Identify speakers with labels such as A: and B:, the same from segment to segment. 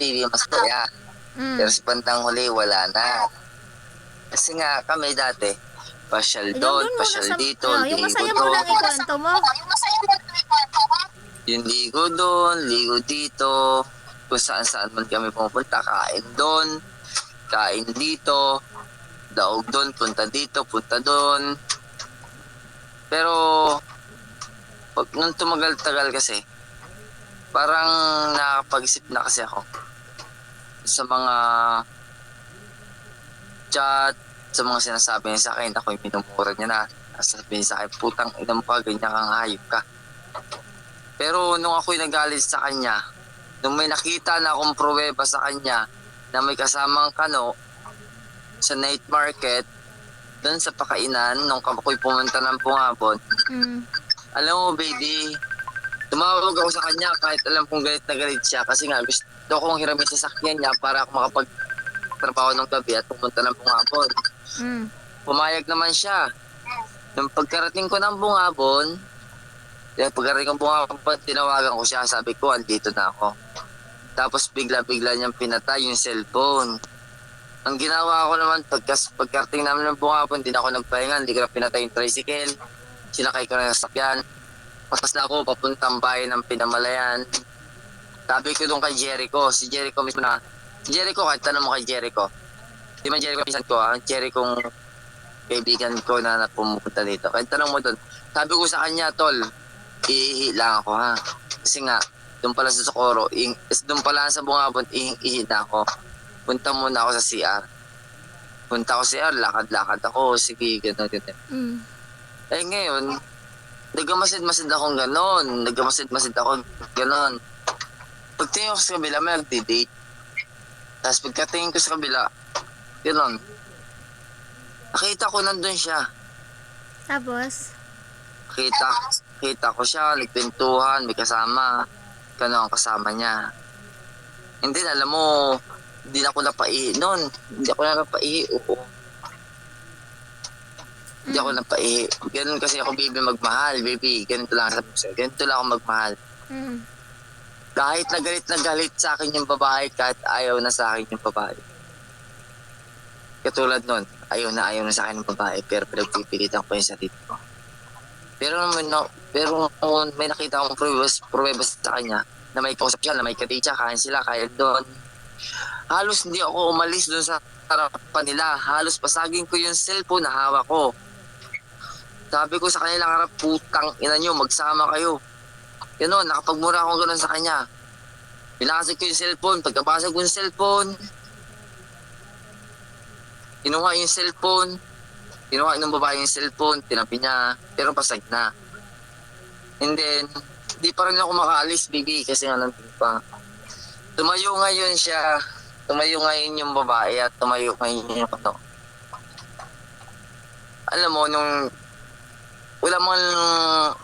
A: baby masaya.
B: Mm.
A: Pero sa bandang huli, wala na. Kasi nga, kami dati, pasyal doon,
B: muna
A: pasyal
B: sa-
A: dito,
B: ah, yung
A: ligo
B: masaya mo
A: doon.
B: lang ikwento mo.
A: Yung ligo doon, ligo dito, kung saan saan man kami pumunta, kain doon, kain dito, daog doon, punta dito, punta doon. Pero, pag nung tumagal-tagal kasi, parang nakapag-isip na kasi ako sa mga chat, sa mga sinasabi niya sa akin, ako yung minumura niya na. Sabi niya sa akin, putang ina mo ka, ganyan kang hayop ka. Pero nung ako'y nagalit sa kanya, nung may nakita na akong pruweba sa kanya na may kasamang kano sa night market, doon sa pakainan, nung ako'y pumunta ng pungabon,
B: Mm.
A: alam mo baby, tumawag ako sa kanya kahit alam kong galit na galit siya kasi nga gusto kong hiramin sa sakyan niya para ako makapagtrabaho ng gabi at pumunta ng pungabon.
B: Mm.
A: Pumayag naman siya. Nung pagkarating ko ng bungabon, yung pagkarating ko ng bungabon, tinawagan ko siya. Sabi ko, andito na ako. Tapos bigla-bigla niyang pinatay yung cellphone. Ang ginawa ko naman, pagkas, pagkarating namin ng bungabon, hindi na ako nagpahinga, hindi ko na pinatay yung tricycle. Sinakay ko na yung sakyan. Paspas na ako, papuntang bayan ng Pinamalayan. Sabi ko doon kay Jericho, si Jericho mismo na, si Jericho, kahit tanong mo kay Jericho, Di man Jericho pinsan ko, ah. Jericho kaibigan ko na, pumunta dito. Kahit tanong mo doon, sabi ko sa kanya, tol, iihi lang ako ha. Kasi nga, doon pala sa Socorro, doon pala sa Bungabon, ihi na ako. Punta muna ako sa CR. Punta ako sa CR, lakad-lakad ako, sige, gano'n, gano'n.
B: Mm.
A: Eh ngayon, nagkamasid-masid akong gano'n. Nagkamasid-masid ako gano'n. Pagtingin ko sa kabila, may nagdi-date. Tapos pagkatingin ko sa kabila, gano'n. Nakita ko nandun siya.
B: Tapos,
A: Kita, kita ko siya, nagpintuhan, may kasama. Gano'n ang kasama niya. Hindi, alam mo, hindi na ako napaihi noon. Hindi ako na napaihi, oo. Hindi ako napaihi. Ganun kasi ako, baby, magmahal, baby. Ganito lang sabi ko sa'yo. Ganito lang ako magmahal.
B: mm.
A: Kahit na galit na galit sa akin yung babae, kahit ayaw na sa akin yung babae. Katulad nun, ayaw na ayaw na sa akin ng babae, pero pinagpipilitan ko yung sarili ko. Pero naman, no, pero kung may nakita akong pruwebas, pruwebas sa kanya, na may kausap siya, na may kati siya, kain sila, kaya doon. Halos hindi ako umalis doon sa harapan nila. Halos pasagin ko yung cellphone na hawak ko. Sabi ko sa kanilang harap, putang ina nyo, magsama kayo. Ganun, nakapagmura ako ganun sa kanya. Pinakasig ko yung cellphone, pagkabasag ko yung cellphone, kinuha yung cellphone, kinuha ng babae yung cellphone, tinapi niya, pero pasag na. And then, di pa rin ako makaalis, baby, kasi nga nandun pa. Tumayo ngayon siya, tumayo ngayon yung babae at tumayo ngayon yung ano. Alam mo, nung wala mang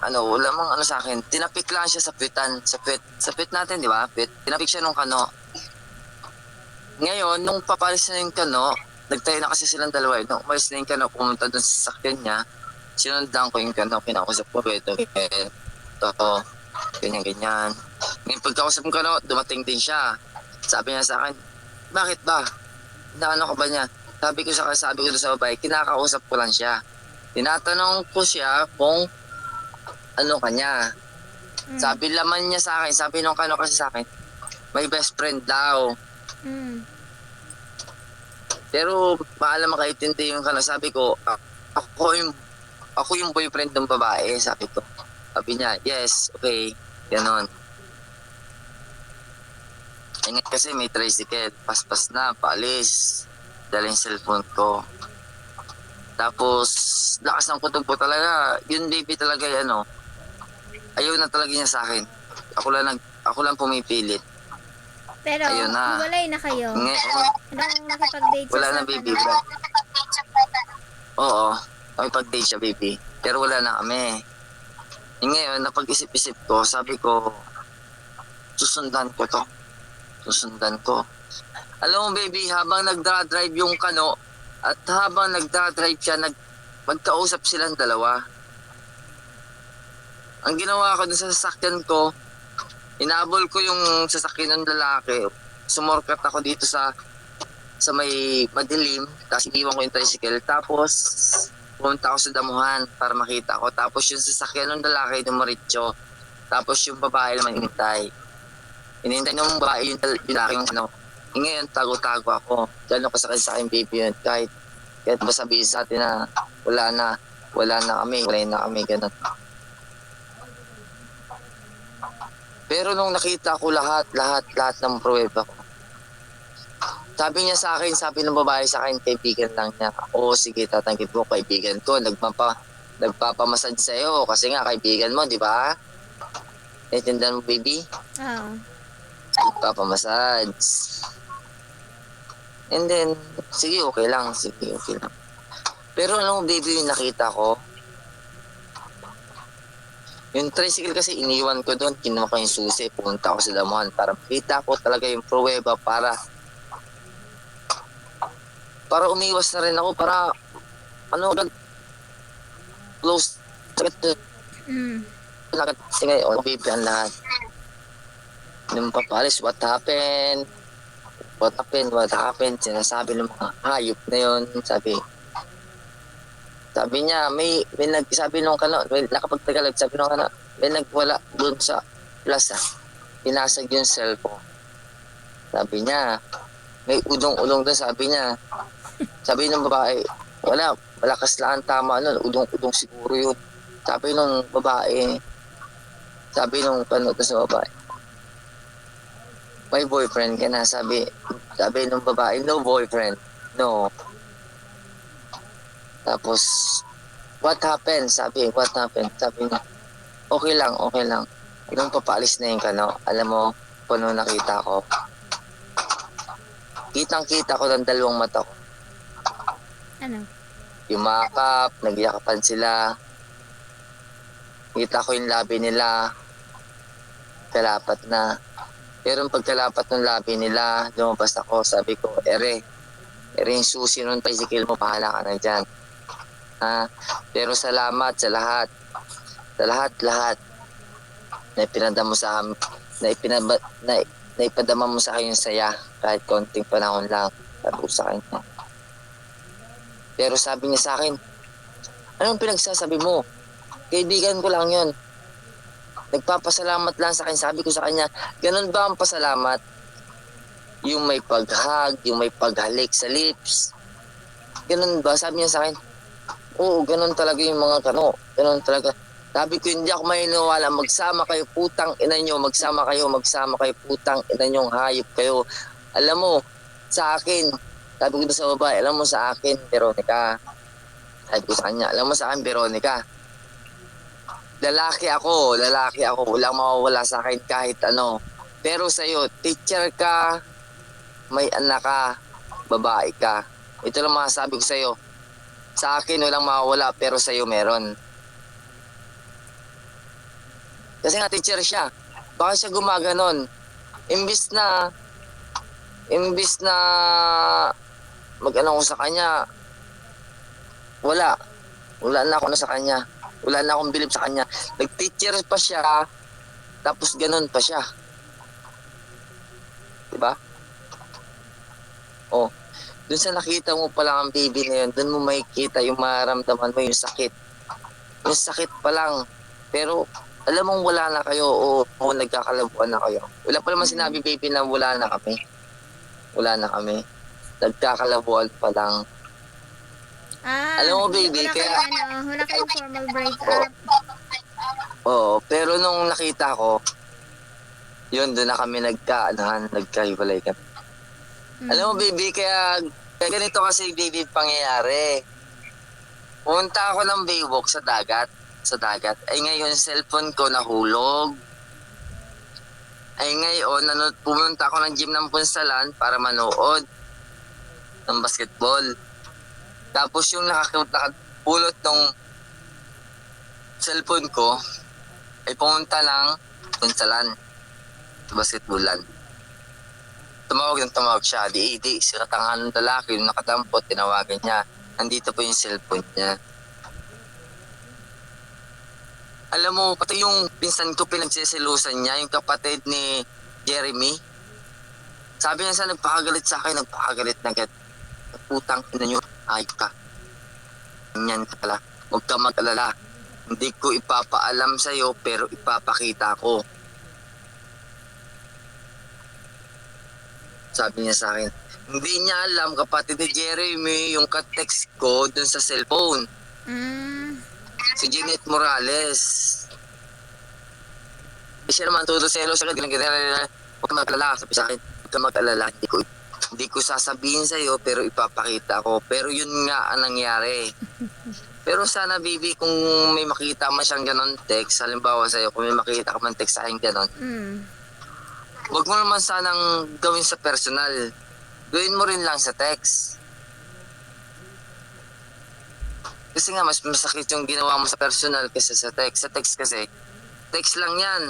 A: ano, wala mang ano sa akin. Tinapik lang siya sa pitan, sa pit, sa pit natin, di ba? Pit. Tinapik siya nung kano. Ngayon, nung papalis na yung kano, nagtayo na kasi silang dalawa. eh. Nung umalis na yung kano, pumunta dun sa sakyan niya, sinundan ko yung kano, kinakusap ko, ito, ito, ganyan, ganyan. Ngayon, pagkausap ko kano, dumating din siya. Sabi niya sa akin, bakit ba? Naano ka ba niya? Sabi ko sa sabi ko sa babae, kinakausap ko lang siya. Tinatanong ko siya kung ano kanya.
B: Mm.
A: Sabi laman niya sa akin, sabi nung kano kasi sa akin, may best friend daw.
B: Mm.
A: Pero maalam makaintindi yung kano. Sabi ko, "A- ako yung, ako yung boyfriend ng babae, sabi ko. Sabi niya, yes, okay, ganon. Ingat kasi may tricycle, paspas na, paalis. Dala yung cellphone ko. Tapos, lakas ng kutob ko talaga. Yun baby talaga yung ano. Ayaw na talaga niya sa akin. Ako lang, nag, ako lang pumipilit.
B: Pero,
A: Ayun na.
B: hiwalay na kayo.
A: Ngayon,
B: Anong nakipag-date
A: Wala
B: siya
A: na
B: sa
A: baby.
B: ano?
A: Wala. Oo. May pag-date siya baby. Pero wala na kami. Eh, ngayon, napag-isip-isip ko, sabi ko, susundan ko to. Susundan ko. Alam mo baby, habang nagdra-drive yung kano, at habang nagdra-drive siya, nag magkausap silang dalawa. Ang ginawa ko dun sa sasakyan ko, inabol ko yung sasakyan ng lalaki. sumorkat ako dito sa sa may madilim, tapos iniwan ko yung tricycle, tapos pumunta ako sa damuhan para makita ko. Tapos yung sasakyan ng lalaki, dumaritso. Tapos yung babae naman inintay. Inintay ng babae yung lalaki yung ano. Eh, ngayon, tago-tago ako. Gano'n kasakit sa akin, baby yun. Kahit, kahit ba sabihin sa atin na wala na, wala na kami, wala na kami, gano'n. Pero nung nakita ko lahat, lahat, lahat ng pruweba ko, sabi niya sa akin, sabi ng babae sa akin, kaibigan lang niya. Oo, sige, tatanggit mo, kaibigan ko. Nagpapa, nagpapamasad sa'yo kasi nga, kaibigan mo, di ba? Naintindihan mo, baby?
B: Oo.
A: Nagpapamassage. And then, sige, okay lang. Sige, okay lang. Pero anong baby yung nakita ko? Yung tricycle kasi iniwan ko doon, kinuha ko yung susi, pumunta ako sa damuhan para makita ko talaga yung pruweba para para umiwas na rin ako para ano agad close agad
B: Mm.
A: agad sige o baby ang lahat nung papalis what happened what happened what happened sinasabi ng mga hayop na yon sabi. Sabi niya may may nagsabi nung kano may nakapagtagalog sabi nung kano may nagwala doon sa plaza. Pinasag yung cellphone. Sabi niya may udong-ulong doon sabi niya. Sabi ng babae wala malakas lang ang tama nun udong-udong siguro yun. Sabi nung babae sabi nung kano sa babae may boyfriend ka na sabi sabi nung babae no boyfriend no tapos what happened sabi what happened sabi niya okay lang okay lang nung papalis na yung kano alam mo puno nakita ko kitang kita ko ng dalawang mata ko
B: Ano?
A: yumakap, nagyakapan sila. Kita ko yung labi nila. Kalapat na. Pero pagkalapat ng labi nila, lumabas ako, sabi ko, ere, ere yung susi nun, tricycle mo, pahala ka na dyan. Ha? Pero salamat sa lahat. Sa lahat, lahat. Na ipinadama mo sa amin, na, ipinaba, na, na ipadama mo sa akin saya, kahit konting panahon lang. Sabi ko sa kanya. Pero sabi niya sa akin, anong pinagsasabi mo? Kaibigan ko lang yon. Nagpapasalamat lang sa akin. Sabi ko sa kanya, ganun ba ang pasalamat? Yung may pag-hug, yung may paghalik sa lips. Ganun ba? Sabi niya sa akin, oo, ganun talaga yung mga kano. Ganun talaga. Sabi ko, hindi ako maniniwala. Magsama kayo, putang ina nyo. Magsama kayo, magsama kayo, putang ina nyo. Hayop kayo. Alam mo, sa akin, sabi ko sa babae, alam mo sa akin, Veronica. Sabi ko sa kanya, alam mo sa akin, Veronica. Lalaki ako, lalaki ako. Walang mawawala sa akin kahit ano. Pero sa'yo, teacher ka, may anak ka, babae ka. Ito lang masasabi ko sa'yo. Sa akin, walang mawawala, pero sa'yo meron. Kasi nga teacher siya. Baka siya gumaganon. Imbis na, imbis na mag-ano ko sa kanya, wala. Wala na ako na sa kanya. Wala na akong bilib sa kanya. Nag-teacher pa siya, tapos ganun pa siya. Diba? Oh, dun sa nakita mo pa lang ang baby na yun, dun mo makikita yung maramdaman mo yung sakit. Yung sakit pa lang. Pero, alam mong wala na kayo o, o nagkakalabuan na kayo. Wala pa naman sinabi baby na wala na kami. Wala na kami. Nagkakalabuan pa lang.
B: Ah,
A: Alam mo, baby,
B: wala
A: kaya-
B: kayong, ano, wala kayong formal breakup.
A: Oo, pero nung nakita ko, yun, doon na kami nagka, ano, nagkahiwalay kami.
B: Mm.
A: Alam mo, baby, kaya, kaya ganito kasi, baby, pangyayari. Pumunta ako ng Baywalk sa dagat. Sa dagat. Ay ngayon, cellphone ko nahulog. Ay ngayon, ano, pumunta ako ng gym ng Punsalan para manood ng basketball. Tapos yung nakapulot ng cellphone ko, ay pumunta ng Punsalan. Basketballan. Tumawag ng tumawag siya. Di, di, si katangahan ng lalaki, yung nakadampot, tinawagan niya. Nandito po yung cellphone niya. Alam mo, pati yung pinsan ko pinagsiselusan niya, yung kapatid ni Jeremy. Sabi niya sa nagpakagalit sa akin, nagpakagalit na agad. Putang ina nyo, ayop ka. Ganyan ka pala. Huwag ka mag-alala. Hindi ko ipapaalam sa'yo, pero ipapakita ko. Sabi niya sa akin, hindi niya alam kapatid ni Jeremy yung ka-text ko dun sa cellphone.
B: Mm.
A: Si Jeanette Morales. Siya naman selos agad. Ganun, ganun, ganun. Huwag ka mag-alala. Sabi sa akin, huwag ka mag-alala. Hindi ko, hindi ko sasabihin sa'yo pero ipapakita ko. Pero yun nga ang nangyari. Pero sana, baby, kung may makita man siyang ganon text, halimbawa sa'yo, kung may makita ka man text sa akin ganon,
B: Mm.
A: huwag mo naman sanang gawin sa personal. Gawin mo rin lang sa text. Kasi nga, mas masakit yung ginawa mo sa personal kaysa sa text. Sa text kasi, text lang yan.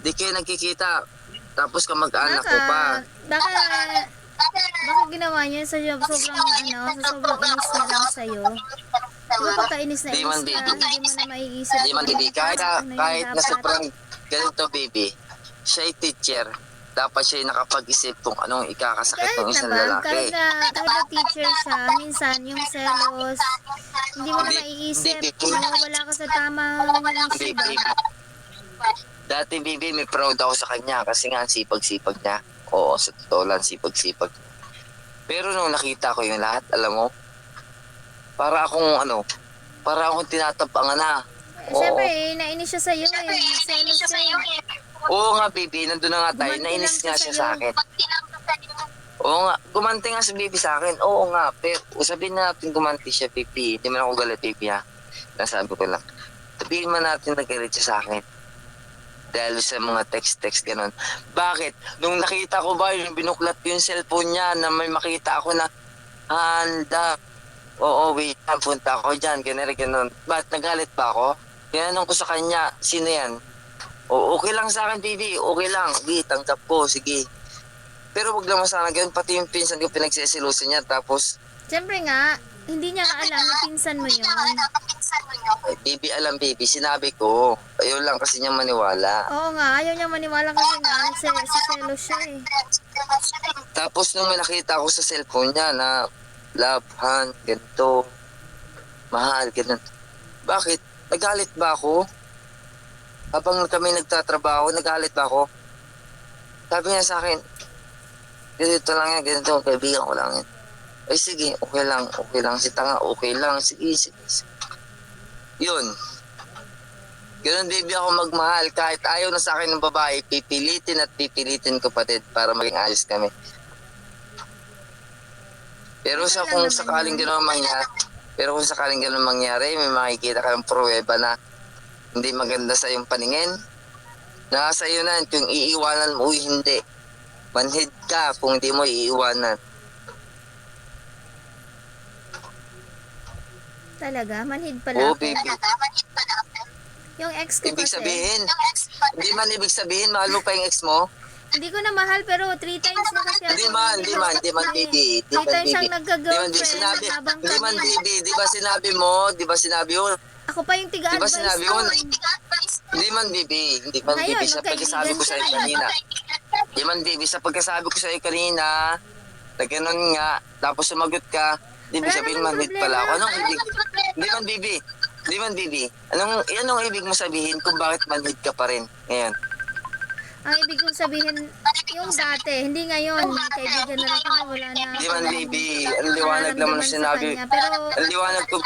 A: Di kayo nagkikita. Tapos ka mag-anak ko pa.
B: Baka, baka, baka ginawa niya sa sobrang, ano, sa sobrang inis na lang sa'yo. Diba pagka-inis na inis ka, hindi mo na maiisip.
A: Hindi man,
B: kung
A: baby. Kahit,
B: ano yung
A: kahit na sobrang ganito, baby, siya ay teacher. Dapat siya nakapag-isip kung anong ikakasakit ng isang
B: naman,
A: lalaki.
B: kahit na, kahit na teacher siya, minsan yung selos, hindi mo na
A: Hindi-
B: maiisip,
A: hindi, baby.
B: wala ka sa tamang isip.
A: Baby, Dati, baby, may proud ako sa kanya kasi nga sipag-sipag niya. Oo, sa totoo lang, sipag-sipag. Pero nung nakita ko yung lahat, alam mo, para akong ano, para akong tinatapangan na.
B: Eh, Siyempre, eh, nainis siya sa'yo eh. Selos siya eh.
A: Oo nga, baby, nandun na nga tayo.
B: Gumanti
A: Nainis
B: lang
A: nga
B: siya
A: siya
B: sa'yo.
A: sa akin. Oo nga, gumanti nga si baby sa akin. Oo nga, pero sabihin na natin gumanti siya, baby. Hindi man ako galit, baby, ha. Nasabi ko lang. Sabihin man natin nagalit siya sa akin. Dahil sa mga text-text ganun. Bakit? Nung nakita ko ba, yung binuklat yung cellphone niya na may makita ako na handa. Oo, wait, lang, punta ako dyan, ganun, ganun. Ba't nagalit ba ako? Tinanong ko sa kanya, sino yan? O, okay lang sa akin, baby. Okay lang. Sige, tanggap ko. Sige. Pero wag naman sana ganun. Pati yung pinsan ko pinagsisilusan niya. Tapos,
B: Siyempre nga, hindi niya alam na pinsan mo yun.
A: Baby, alam, baby. Sinabi ko. Ayaw lang kasi niya maniwala.
B: Oo nga, ayaw niya maniwala kasi nga, nagsiselo siya eh.
A: Tapos nung may nakita ko sa cellphone niya na love, han, ganito, mahal, ganun. Bakit? Nagalit ba ako? Habang kami nagtatrabaho, nagalit ba ako? Sabi niya sa akin, ganito lang yan, ganito, kaibigan ko lang yan. Ay sige, okay lang, okay lang. Si Tanga, okay lang. Sige, sige. sige. Yun. Ganun baby ako magmahal. Kahit ayaw na sa akin ng babae, pipilitin at pipilitin ko patid para maging ayos kami. Pero sa kung sakaling gano'n mangyari, pero kung sakaling gano'n mangyari, may makikita ka ng pruweba na hindi maganda sa iyong paningin. Nasa iyo na kung iiwanan mo o hindi. Manhid ka kung hindi mo iiwanan.
B: Talaga, manhid pala
A: Oo,
B: ako.
A: baby.
B: Yung ex ko
A: Ibig
B: kasi,
A: sabihin, hindi man ibig sabihin, mahal mo pa yung ex mo?
B: hindi ko na mahal pero three times na kasi ako.
A: Hindi man, hindi man, hindi man, baby. Hindi
B: Three
A: man,
B: times
A: baby.
B: siyang
A: Hindi man, baby.
B: nagka-girlfriend
A: Sinabi,
B: habang
A: hindi man,
B: kami.
A: baby. Di ba sinabi mo? Di ba sinabi mo?
B: Ako pa yung
A: Di ba
B: tiga-advise
A: sinabi
B: ko.
A: mo? Hindi man, baby. Hindi man,
B: Ngayon,
A: baby. Sa pagkasabi ko sa iyo
B: magkaibigan
A: kanina. Hindi man, baby. Sa pagkasabi ko sa iyo kanina, na ganun nga, tapos sumagot ka,
B: Wala
A: sabihin
B: namang
A: man, hit pala ako. Anong ibig? Hindi man, baby. Hindi man, baby. Anong, anong ibig mo sabihin kung bakit manhid ka pa rin ngayon?
B: Ang ibig kong sabihin, yung dati, hindi ngayon, kaibigan na lang kami, wala na.
A: Hindi man, baby. Ang liwanag naman
B: sa
A: sinabi.
B: kanya. Pero,
A: Ang liwanag ko,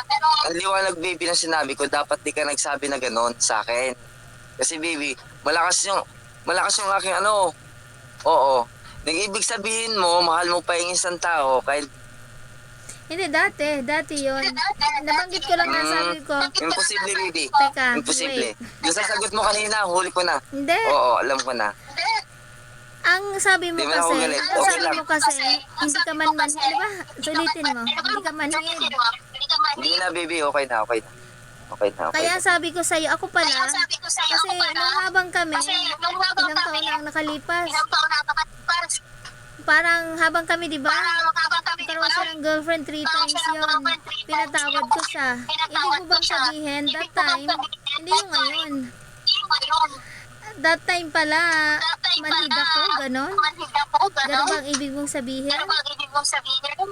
A: ang liwanag baby na sinabi ko, dapat di ka nagsabi na ganon sa akin. Kasi baby, malakas yung, malakas yung aking ano. Oo. Nang ibig sabihin mo, mahal mo pa yung isang tao, kahit
B: hindi dati, dati yon Nabanggit ko lang na sabi ko,
A: imposible baby.
B: Teka,
A: Imposible.
B: wait.
A: Yung sasagot mo kanina, huli ko na.
B: Hindi,
A: Oo, alam ko na.
B: ang sabi mo
A: Di na ako
B: kasi,
A: galit.
B: ang
A: Okay
B: sabi
A: lang.
B: mo kasi, hindi ka man man, di ba? Sulitin mo, hindi ka manhid.
A: Hindi na baby, okay na, okay na. Okay na, okay
B: Kaya
A: na.
B: sabi ko sa'yo, ako pala, kasi nung habang kami, ilang taon na ang nakalipas, parang habang kami, di ba? Nagkaroon siya ng girlfriend three times yun. Pinatawad ko siya. Ibig ko bang sabihin, that time, hindi yung ngayon. That time pala, manhid ako, ganon? Ganon
C: gano'n?
B: bang ibig mong sabihin?
C: Ano bang ibig mong sabihin?